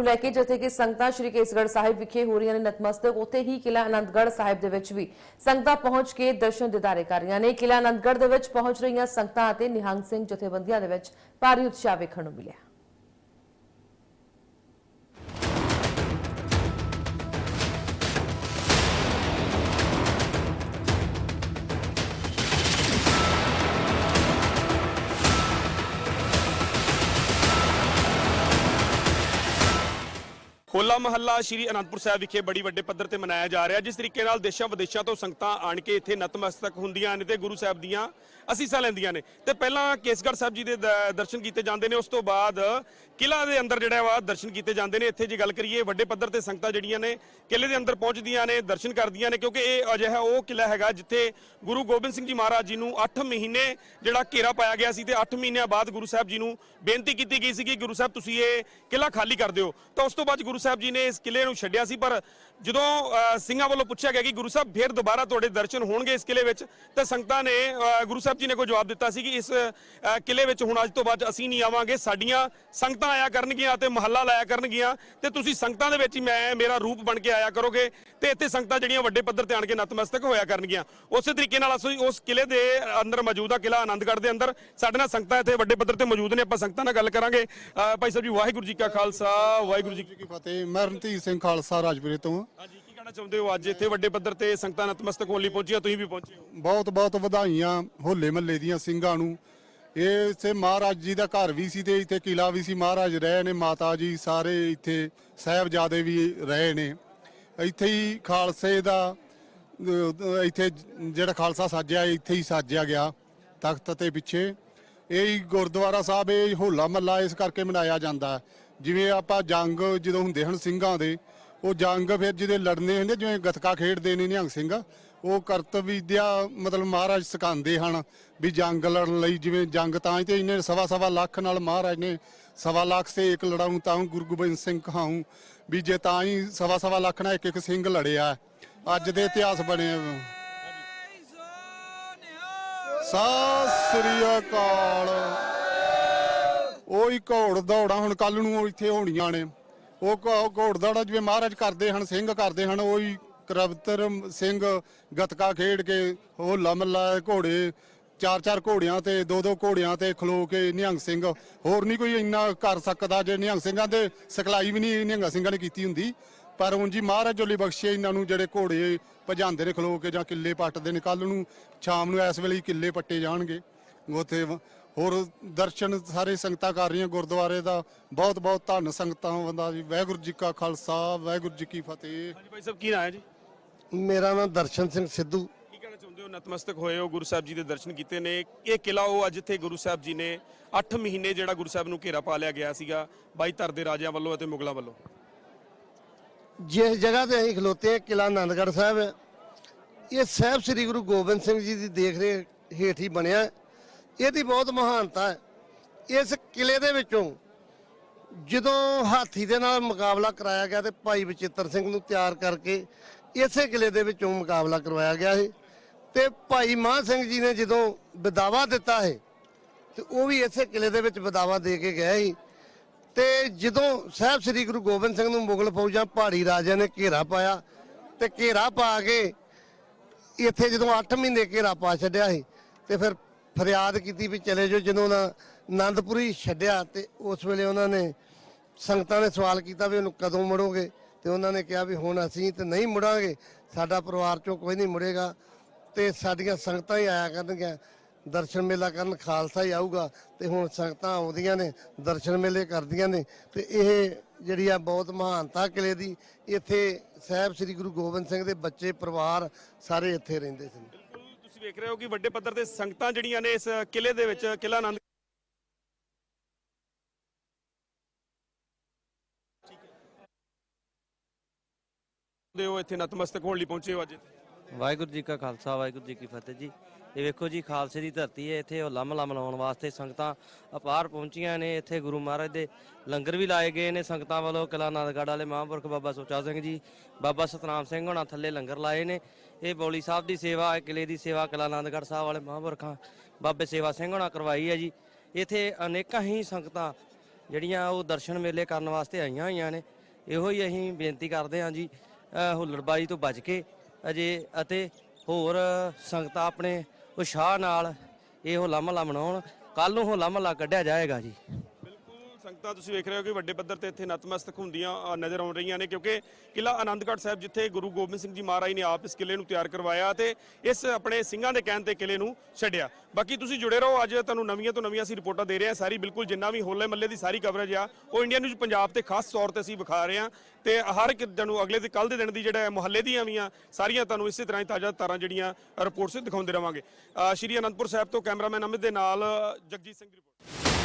ਨੂੰ ਲੈ ਕੇ ਜਿੱਥੇ ਕਿ ਸੰਗਤਾਂ ਸ਼੍ਰੀ ਕੇਸਗੜ੍ਹ ਸਾਹਿਬ ਵਿਖੇ ਹੋ ਰਹੀਆਂ ਨੇ ਨਤਮਸਤਕ, ਉੱਥੇ ਹੀ ਕਿਲਾ ਆਨੰਦਗੜ੍ਹ ਸਾਹਿਬ ਦੇ ਵਿੱਚ ਵੀ ਸੰਗਤਾਂ ਪਹੁੰਚ ਕੇ ਦਰਸ਼ਨ ਦਿਦਾਰੇ ਕਰ ਰਹੀਆਂ ਨੇ। ਕਿਲਾ ਆਨੰਦਗੜ੍ਹ ਦੇ ਵਿੱਚ ਪਹੁੰਚ ਰਹੀਆਂ ਸੰਗਤਾਂ ਅਤੇ ਨਿਹੰਗ ਸਿੰਘ ਜਥੇਬੰਦੀਆਂ ਦੇ ਵਿੱਚ ਭਾਰੀ ਉਤਸ਼ਾਹ ਵੇਖਣ ਨੂੰ ਮਿਲਿਆ। ਹੋਲਾ ਮਹੱਲਾ ਸ਼੍ਰੀ ਅਨੰਦਪੁਰ ਸਾਹਿਬ ਵਿਖੇ ਬੜੀ ਵੱਡੇ ਪੱਧਰ ਤੇ ਮਨਾਇਆ ਜਾ ਰਿਹਾ, ਜਿਸ ਤਰੀਕੇ ਨਾਲ ਦੇਸ਼ਾਂ ਵਿਦੇਸ਼ਾਂ ਤੋਂ ਸੰਗਤਾਂ ਆਣ ਕੇ ਇੱਥੇ ਨਤਮਸਤਕ ਹੁੰਦੀਆਂ ਨੇ ਤੇ ਗੁਰੂ ਸਾਹਿਬ ਦੀਆਂ ਅਸੀਸਾਂ ਲੈਂਦੀਆਂ ਨੇ। ਤੇ ਪਹਿਲਾਂ ਕੇਸਗੜ੍ਹ ਸਾਹਿਬ ਜੀ ਦੇ ਦ- ਦਰਸ਼ਨ ਕੀਤੇ ਜਾਂਦੇ ਨੇ, ਉਸ ਤੋਂ ਬਾਅਦ ਕਿਲ੍ਹਾ ਦੇ ਅੰਦਰ ਜਿਹੜਾ ਵਾ ਦਰਸ਼ਨ ਕੀਤੇ ਜਾਂਦੇ ਨੇ। ਇੱਥੇ ਜੇ ਗੱਲ ਕਰੀਏ, ਵੱਡੇ ਪੱਧਰ ਤੇ ਸੰਗਤਾਂ ਜਿਹੜੀਆਂ ਨੇ, ਕਿਲ੍ਹੇ ਦੇ ਅੰਦਰ ਪਹੁੰਚਦੀਆਂ ਨੇ, ਦਰਸ਼ਨ ਕਰਦੀਆਂ ਨੇ, ਕਿਉਂਕਿ ਇਹ ਅਜਿਹਾ ਉਹ ਕਿਲ੍ਹਾ ਹੈਗਾ ਜਿੱਥੇ ਗੁਰੂ ਗੋਬਿੰਦ ਸਿੰਘ ਜੀ ਮਹਾਰਾਜ ਜੀ ਨੂੰ 8 ਮਹੀਨੇ ਜਿਹੜਾ ਘੇਰਾ ਪਾਇਆ ਗਿਆ ਸੀ ਤੇ 8 ਮਹੀਨਿਆਂ ਬਾਅਦ ਗੁਰੂ ਸਾਹਿਬ ਜੀ ਨੂੰ ਬੇਨਤੀ ਕੀਤੀ ਗਈ ਸੀ ਕਿ ਗੁਰੂ ਸਾਹਿਬ, ਤੁਸੀਂ ਇਹ ਕਿਲ੍ਹਾ ਖਾਲੀ ਕਰ ਦਿਓ। ਤਾਂ ਉਸ ਤੋਂ ਬਾਅਦ ਗੁਰੂ ਸਾਹਿਬ ਸਾਹਿਬ ਜੀ ਨੇ ਇਸ ਕਿਲੇ ਨੂੰ ਛੱਡਿਆ ਸੀ ਪਰ ਜਦੋਂ ਅ, ਸਿੰਘਾਂ ਵੱਲੋਂ ਪੁੱਛਿਆ ਗਿਆ ਕਿ ਗੁਰੂ ਸਾਹਿਬ ਫਿਰ ਦੁਬਾਰਾ ਤੁਹਾਡੇ ਦਰਸ਼ਨ ਹੋਣਗੇ ਇਸ ਕਿਲੇ ਵਿੱਚ ਤਾਂ ਸੰਗਤਾਂ ਨੇ ਅ, ਗੁਰੂ ਸਾਹਿਬ ਜੀ ਨੇ ਕੋਈ ਜਵਾਬ ਦਿੱਤਾ ਸੀ ਕਿ ਇਸ ਅ, ਕਿਲੇ ਵਿੱਚ ਹੁਣ ਅੱਜ ਤੋਂ ਬਾਅਦ ਅਸੀਂ ਨਹੀਂ ਆਵਾਂਗੇ ਸਾਡੀਆਂ ਸੰਗਤਾਂ ਆਇਆ ਕਰਨਗੀਆਂ ਤੇ ਮਹੱਲਾ ਲਾਇਆ ਕਰਨਗੀਆਂ ਤੇ ਤੁਸੀਂ ਸੰਗਤਾਂ ਦੇ ਵਿੱਚ ਹੀ ਮੈਂ ਮੇਰਾ ਰੂਪ ਬਣ ਕੇ ਆਇਆ ਕਰੋਗੇ ਤੇ ਇੱਥੇ ਸੰਗਤਾਂ ਜਿਹੜੀਆਂ ਵੱਡੇ ਪੱਧਰ ਤੇ ਆਣ ਕੇ ਨਤਮਸਤਕ ਹੋਇਆ ਕਰਨਗੀਆਂ। ਉਸੇ ਤਰੀਕੇ ਨਾਲ ਅਸੀਂ ਉਸ ਕਿਲੇ ਦੇ ਅੰਦਰ ਮੌਜੂਦਾ ਆ ਕਿਲਾ ਆਨੰਦਗੜ੍ਹ ਦੇ ਅੰਦਰ। ਸਾਡੇ ਨਾਲ ਸੰਗਤਾਂ ਇੱਥੇ ਵੱਡੇ ਪੱਧਰ ਤੇ ਮੌਜੂਦ ਨੇ ਆਪਾਂ ਸੰਗਤਾਂ ਨਾਲ ਗੱਲ ਕਰਾਂਗੇ। ਅ, ਭਾਈ ਸਾਹਿਬ ਜੀ ਵਾਹਿਗੁਰੂ ਜੀ ਕਾ ਖਾਲਸਾ ਵਾਹਿਗੁਰੂ ਜੀ ਕੀ ਫਤਿਹ। ਫਤਿਹ ਮੈਂ ਰਣਧੀਰ ਸਿੰਘ ਖਾਲਸਾ ਰਾਜਪੁਰੇ ਤੋਂ ਹਾਂਜੀ ਕੀ ਕਹਿਣਾ ਚਾਹੁੰਦੇ ਹੋ? ਅੱਜ ਇੱਥੇ ਵੱਡੇ ਪੱਧਰ ਤੇ ਸੰਗਤਾਂ ਨਤਮਸਤਕ ਹੋਣ ਲਈ ਪਹੁੰਚੀਆਂ ਤੁਸੀਂ ਵੀ ਪਹੁੰਚੇ ਹੋ। ਬਹੁਤ ਬਹੁਤ ਵਧਾਈਆਂ ਹੋਲੇ ਮਹੱਲੇ ਦੀਆਂ ਸਿੰਘਾਂ ਨੂੰ। ਇਹ ਇਸੇ ਮਹਾਰਾਜ ਜੀ ਦਾ ਘਰ ਵੀ ਸੀ ਤੇ ਇੱਥੇ ਕਿਲਾ ਵੀ ਸੀ। ਮਹਾਰਾਜ ਰਹੇ ਨੇ ਮਾਤਾ ਜੀ ਸਾਰੇ ਇੱਥੇ ਸਾਹਿਬਜ਼ਾਦੇ ਵੀ ਰਹੇ ਨੇ। ਇੱਥੇ ਹੀ ਖਾਲਸੇ ਦਾ ਇੱਥੇ ਜਿਹੜਾ ਖਾਲਸਾ ਸਾਜਿਆ ਇੱਥੇ ਹੀ ਸਾਜਿਆ ਗਿਆ ਤਖਤ ਤੇ ਪਿੱਛੇ। ਇਹ ਗੁਰਦੁਆਰਾ ਸਾਹਿਬ ਇਹ ਹੋਲਾ ਮਹੱਲਾ ਇਸ ਕਰਕੇ ਮਨਾਇਆ ਜਾਂਦਾ। ਹੈ। ਜਿਵੇਂ ਆਪਾਂ ਜੰਗ ਜਦੋਂ ਹੁੰਦੇ ਹਨ ਸਿੰਘਾਂ ਦੇ, ਉਹ ਜੰਗ ਫਿਰ ਜਿਹਦੇ ਲੜਨੇ ਹੁੰਦੇ ਜਿਵੇਂ ਗਤਕਾ ਖੇਡਦੇ ਨੇ ਨਿਹੰਗ ਸਿੰਘ, ਉਹ ਕਰਤਵ ਵਿਦਿਆ ਮਤਲਬ ਮਹਾਰਾਜ ਸਿਖਾਉਂਦੇ ਹਨ ਵੀ ਜੰਗ ਲੜਨ ਲਈ, ਜਿਵੇਂ ਜੰਗ ਤਾਂ ਤੇ ਇਹਨੇ ਸਵਾ ਸਵਾ ਲੱਖ ਨਾਲ ਮਹਾਰਾਜ ਨੇ ਸਵਾ ਲੱਖ ਸੇ ਇੱਕ ਲੜਾਉਂ ਤਾਂ ਗੁਰੂ ਗੋਬਿੰਦ ਸਿੰਘ ਕਹਾਉਂ ਵੀ ਜੇ ਤਾਂ ਹੀ ਸਵਾ ਸਵਾ ਲੱਖ ਨਾਲ ਇੱਕ ਇੱਕ ਸਿੰਘ ਲੜਿਆ। ਅੱਜ ਦੇ ਇਤਿਹਾਸ ਬਣੇ ਸਤਿ ਸ੍ਰੀ ਅਕਾਲ। ਉਹ ਹੀ ਘੋੜ ਦੌੜਾਂ ਹੁਣ ਕੱਲ ਨੂੰ ਉਹ ਇੱਥੇ ਹੋਣੀਆਂ ਨੇ। ਉਹ ਘੋ- ਘੋੜ ਦੌੜਾ ਜਿਵੇਂ ਮਹਾਰਾਜ ਕਰਦੇ ਹਨ, ਸਿੰਘ ਕਰਦੇ ਹਨ, ਉਹੀ ਕਰਵਤਰ ਸਿੰਘ ਗਤਕਾ ਖੇਡ ਕੇ ਹੋਲਾ ਮੱਲਾ ਘੋੜੇ, ਚਾਰ ਚਾਰ ਘੋੜਿਆਂ ਤੇ, ਦੋ ਦੋ ਘੋੜਿਆਂ ਤੇ ਖਲੋ ਕੇ ਨਿਹੰਗ ਸਿੰਘ। ਹੋਰ ਨਹੀਂ ਕੋਈ ਇੰਨਾ ਕਰ ਸਕਦਾ ਜੇ ਨਿਹੰਗ ਸਿੰਘਾਂ ਦੇ ਸਿਖਲਾਈ ਵੀ ਨਹੀਂ ਨਿਹੰਗ ਸਿੰਘਾਂ ਨੇ ਕੀਤੀ ਹੁੰਦੀ। ਪਰ ਉਂਝ ਹੀ ਮਹਾਰਾਜ ਜੋਲੀ ਬਖਸ਼ੇ ਇਹਨਾਂ ਨੂੰ ਜਿਹੜੇ ਘੋੜੇ ਭਜਾਉਂਦੇ ਨੇ ਖਲੋ ਕੇ ਜਾਂ ਕਿੱਲੇ ਪੱਟਦੇ ਨੇ। ਕੱਲ ਨੂੰ ਸ਼ਾਮ ਨੂੰ ਇਸ ਵੇਲੇ ਹੀ ਕਿੱਲੇ ਪੱਟੇ ਜਾਣਗੇ। ਉੱਥੇ ਵ- ਹੋਰ ਦਰਸ਼ਨ ਸਾਰੇ ਸੰਗਤਾਂ ਕਰ ਰਹੀਆਂ ਗੁਰਦੁਆਰੇ ਦਾ। ਬਹੁਤ ਬਹੁਤ ਧੰਨ ਸੰਗਤਾਂ ਦਾ ਜੀ। ਵਾਹਿਗੁਰੂ ਜੀ ਕਾ ਖਾਲਸਾ ਵਾਹਿਗੁਰੂ ਜੀ ਕੀ ਫਤਿਹ। ਹਾਂਜੀ ਭਾਈ ਸਾਹਿਬ ਕੀ ਨਾਂ ਹੈ ਜੀ? ਮੇਰਾ ਨਾਮ ਦਰਸ਼ਨ ਸਿੰਘ ਸਿੱਧੂ। ਕੀ ਕਹਿਣਾ ਚਾਹੁੰਦੇ ਹੋ? ਨਤਮਸਤਕ ਹੋਏ ਹੋ। ਗੁਰੂ ਸਾਹਿਬ ਜੀ ਦੇ ਦਰਸ਼ਨ ਕੀਤੇ ਨੇ। ਇਹ ਕਿਲਾ ਉਹ ਅੱਜ ਇੱਥੇ ਗੁਰੂ ਸਾਹਿਬ ਜੀ ਨੇ 8 ਮਹੀਨੇ ਜਿਹੜਾ ਗੁਰੂ ਸਾਹਿਬ ਨੂੰ ਘੇਰਾ ਪਾ ਲਿਆ ਗਿਆ ਸੀਗਾ ਬਾਈ ਧਰ ਦੇ ਰਾਜਿਆਂ ਵੱਲੋਂ ਅਤੇ ਮੁਗਲਾਂ ਵੱਲੋਂ। ਜਿਸ ਜਗ੍ਹਾ ਤੇ ਅਸੀਂ ਖਲੋਤੇ ਹਾਂ ਕਿਲਾ ਆਨੰਦਗੜ੍ਹ ਸਾਹਿਬ ਹੈ, ਇਹ ਸਾਹਿਬ ਸ੍ਰੀ ਗੁਰੂ ਗੋਬਿੰਦ ਸਿੰਘ ਜੀ ਦੀ ਦੇਖ ਰੇਖ ਹੇਠ ਹੀ ਬਣਿਆ। ਹੈ। ਇਹਦੀ ਬਹੁਤ ਮਹਾਨਤਾ ਹੈ। ਇਸ ਕਿਲੇ ਦੇ ਵਿੱਚੋਂ ਜਦੋਂ ਹਾਥੀ ਦੇ ਨਾਲ ਮੁਕਾਬਲਾ ਕਰਾਇਆ ਗਿਆ ਤੇ ਭਾਈ ਬਚਿੱਤਰ ਸਿੰਘ ਨੂੰ ਤਿਆਰ ਕਰਕੇ ਇਸੇ ਕਿਲੇ ਦੇ ਵਿੱਚੋਂ ਮੁਕਾਬਲਾ ਕਰਵਾਇਆ ਗਿਆ ਸੀ। ਤੇ ਭਾਈ ਮਾਨ ਸਿੰਘ ਜੀ ਨੇ ਜਦੋਂ ਵਿਦਾਵਾ ਦਿੱਤਾ ਹੈ ਤੇ ਉਹ ਵੀ ਇਸੇ ਕਿਲੇ ਦੇ ਵਿੱਚ ਵਿਦਾਵਾ ਦੇ ਕੇ ਗਏ ਸੀ। ਤੇ ਜਦੋਂ ਸਾਹਿਬ ਸ੍ਰੀ ਗੁਰੂ ਗੋਬਿੰਦ ਸਿੰਘ ਨੂੰ ਮੁਗਲ ਫੌਜਾਂ ਪਹਾੜੀ ਰਾਜਿਆਂ ਨੇ ਘੇਰਾ ਪਾਇਆ ਤੇ ਘੇਰਾ ਪਾ ਕੇ ਇੱਥੇ ਜਦੋਂ 8 ਮਹੀਨੇ ਘੇਰਾ ਪਾ ਛੱਡਿਆ ਸੀ, ਤੇ ਫਿਰ ਫਰਿਆਦ ਕੀਤੀ ਵੀ ਚਲੇ ਜਾਓ ਜਦੋਂ ਉਹਨਾਂ ਆਨੰਦਪੁਰੀ ਛੱਡਿਆ ਤੇ ਉਸ ਵੇਲੇ ਉਹਨਾਂ ਨੇ ਸੰਗਤਾਂ ਨੇ ਸਵਾਲ ਕੀਤਾ ਵੀ ਉਹਨੂੰ ਕਦੋਂ ਮੁੜੋਗੇ? ਤੇ ਉਹਨਾਂ ਨੇ ਕਿਹਾ ਵੀ ਹੁਣ ਅਸੀਂ ਤੇ ਨਹੀਂ ਮੁੜਾਂਗੇ, ਸਾਡਾ ਪਰਿਵਾਰ ਚੋਂ ਕੋਈ ਨਹੀਂ ਮੁੜੇਗਾ। ਤੇ ਸਾਡੀਆਂ ਸੰਗਤਾਂ ਹੀ ਆਇਆ ਕਰਨਗੀਆਂ, ਦਰਸ਼ਨ ਮੇਲਾ ਕਰਨ ਖਾਲਸਾ ਹੀ ਆਊਗਾ। ਤੇ ਹੁਣ ਸੰਗਤਾਂ ਆਉਂਦੀਆਂ ਨੇ, ਦਰਸ਼ਨ ਮੇਲੇ ਕਰਦੀਆਂ ਨੇ। ਤੇ ਇਹ ਜਿਹੜੀ ਆ ਬਹੁਤ ਮਹਾਨਤਾ ਕਿਲੇ ਦੀ, ਇੱਥੇ ਸਾਹਿਬ ਸ੍ਰੀ ਗੁਰੂ ਗੋਬਿੰਦ ਸਿੰਘ ਦੇ ਬੱਚੇ, ਪਰਿਵਾਰ ਸਾਰੇ ਇੱਥੇ ਰਹਿੰਦੇ ਸਨ। ਵੇਖ ਰਹੇ ਹੋ ਕਿ ਵੱਡੇ ਪੱਧਰ ਤੇ ਸੰਗਤਾਂ ਜਿਹੜੀਆਂ ਨੇ ਇਸ ਕਿਲੇ ਦੇ ਵਿੱਚ ਕਿਲਾ ਆਨੰਦ ਦੇ ਉਹ ਇੱਥੇ ਨਤਮਸਤਕ ਹੋਣ ਲਈ ਪਹੁੰਚੇ ਹੋ ਅੱਜ ਵਾਹਿਗੁਰੂ ਜੀ ਕਾ ਖਾਲਸਾ, ਵਾਹਿਗੁਰੂ ਜੀ ਕੀ ਫਤਿਹ ਜੀ। ਇਹ ਵੇਖੋ ਜੀ, ਖਾਲਸੇ ਦੀ ਧਰਤੀ ਹੈ, ਇੱਥੇ ਹੋਲਾ ਮਹੱਲਾ ਮਨਾਉਣ ਵਾਸਤੇ ਸੰਗਤਾਂ ਅਪਾਰ ਪਹੁੰਚੀਆਂ ਨੇ। ਇੱਥੇ ਗੁਰੂ ਮਹਾਰਾਜ ਦੇ ਲੰਗਰ ਵੀ ਲਾਏ ਗਏ ਨੇ ਸੰਗਤਾਂ ਵੱਲੋਂ। ਕਿਲਾ ਆਨੰਦਗੜ੍ਹ ਵਾਲੇ ਮਹਾਂਪੁਰਖ ਬਾਬਾ ਸੁੱਚਾ ਸਿੰਘ ਜੀ, ਬਾਬਾ ਸਤਨਾਮ ਸਿੰਘ ਹੋਣਾ ਥੱਲੇ ਲੰਗਰ ਲਾਏ ਨੇ। ਇਹ ਬੌਲੀ ਸਾਹਿਬ ਦੀ ਸੇਵਾ, ਇਹ ਕਿਲੇ ਦੀ ਸੇਵਾ, ਕਿਲਾ ਆਨੰਦਗੜ੍ਹ ਸਾਹਿਬ ਵਾਲੇ ਮਹਾਂਪੁਰਖਾਂ, ਬਾਬੇ ਸੇਵਾ ਸਿੰਘ ਹੋਣਾ ਕਰਵਾਈ ਹੈ ਜੀ। ਇੱਥੇ ਅਨੇਕਾਂ ਹੀ ਸੰਗਤਾਂ ਜਿਹੜੀਆਂ ਉਹ ਦਰਸ਼ਨ ਮੇਲੇ ਕਰਨ ਵਾਸਤੇ ਆਈਆਂ ਹੋਈਆਂ ਨੇ। ਇਹੋ ਹੀ ਅਸੀਂ ਬੇਨਤੀ ਕਰਦੇ ਹਾਂ ਜੀ ਹੁੱਲੜਬਾਜ਼ੀ ਤੋਂ ਬਚ ਕੇ ਅਜੇ ਅਤੇ ਹੋਰ ਸੰਗਤਾਂ ਆਪਣੇ ਉਤਸ਼ਾਹ ਨਾਲ ਇਹ ਹੋਲਾ ਮਹੱਲਾ ਮਨਾਉਣ। ਕੱਲ ਨੂੰ ਹੋਲਾ ਮਹੱਲਾ ਕੱਢਿਆ ਜਾਏਗਾ ਜੀ। ਸੰਗਤਾਂ ਤੁਸੀਂ ਵੇਖ ਰਹੇ ਹੋ ਕਿ ਵੱਡੇ ਪੱਧਰ ਤੇ ਇੱਥੇ ਨਤਮਸਤਕ ਹੁੰਦੀਆਂ ਨਜ਼ਰ ਆਉਣ ਰਹੀਆਂ ਨੇ ਕਿਉਂਕਿ ਕਿਲਾ ਆਨੰਦਗੜ੍ਹ ਸਾਹਿਬ ਜਿੱਥੇ ਗੁਰੂ ਗੋਬਿੰਦ ਸਿੰਘ ਜੀ ਮਹਾਰਾਜ ਨੇ ਆਪ ਇਸ ਕਿਲੇ ਨੂੰ ਤਿਆਰ ਕਰਵਾਇਆ ਤੇ ਇਸ ਆਪਣੇ ਸਿੰਘਾਂ ਦੇ ਕਹਿਣ ਤੇ ਕਿਲੇ ਨੂੰ ਛੱਡਿਆ। ਬਾਕੀ ਤੁਸੀਂ ਜੁੜੇ ਰਹੋ, ਅੱਜ ਤੁਹਾਨੂੰ ਨਵੀਆਂ ਤੋਂ ਨਵੀਆਂ ਅਸੀਂ ਰਿਪੋਰਟਾਂ ਦੇ ਰਹੇ ਹਾਂ। ਸਾਰੀ ਬਿਲਕੁਲ ਜਿੰਨਾ ਵੀ ਹੋਲੇ ਮੱਲੇ ਦੀ ਸਾਰੀ ਕਵਰੇਜ ਆ, ਉਹ ਇੰਡੀਆ ਨਿਊਜ਼ ਪੰਜਾਬ ਤੇ ਖਾਸ ਤੌਰ ਤੇ ਅਸੀਂ ਵਿਖਾ ਰਹੇ ਹਾਂ ਤੇ ਹਰ ਇੱਕ ਤੁਹਾਨੂੰ ਅਗਲੇ ਦੇ ਕੱਲ ਦੇ ਦਿਨ ਦੀ ਜਿਹੜਾ ਮੁਹੱਲੇ ਦੀਆਂ ਵੀ ਆ, ਸਾਰੀਆਂ ਤੁਹਾਨੂੰ ਇਸੇ ਤਰ੍ਹਾਂ ਹੀ ਤਾਜ਼ਾ ਤਾਰਾਂ ਜਿਹੜੀਆਂ ਰਿਪੋਰਟਸ ਦਿਖਾਉਂਦੇ ਰਵਾਂਗੇ। ਸ਼੍ਰੀ ਅਨੰਦਪੁਰ ਸਾਹਿਬ ਤੋਂ ਕੈਮਰਾਮੈਨ ਅਮਿਤ ਦੇ ਨਾਲ ਜਗਜੀਤ ਸਿੰਘ ਦੀ ਰਿਪੋਰਟ।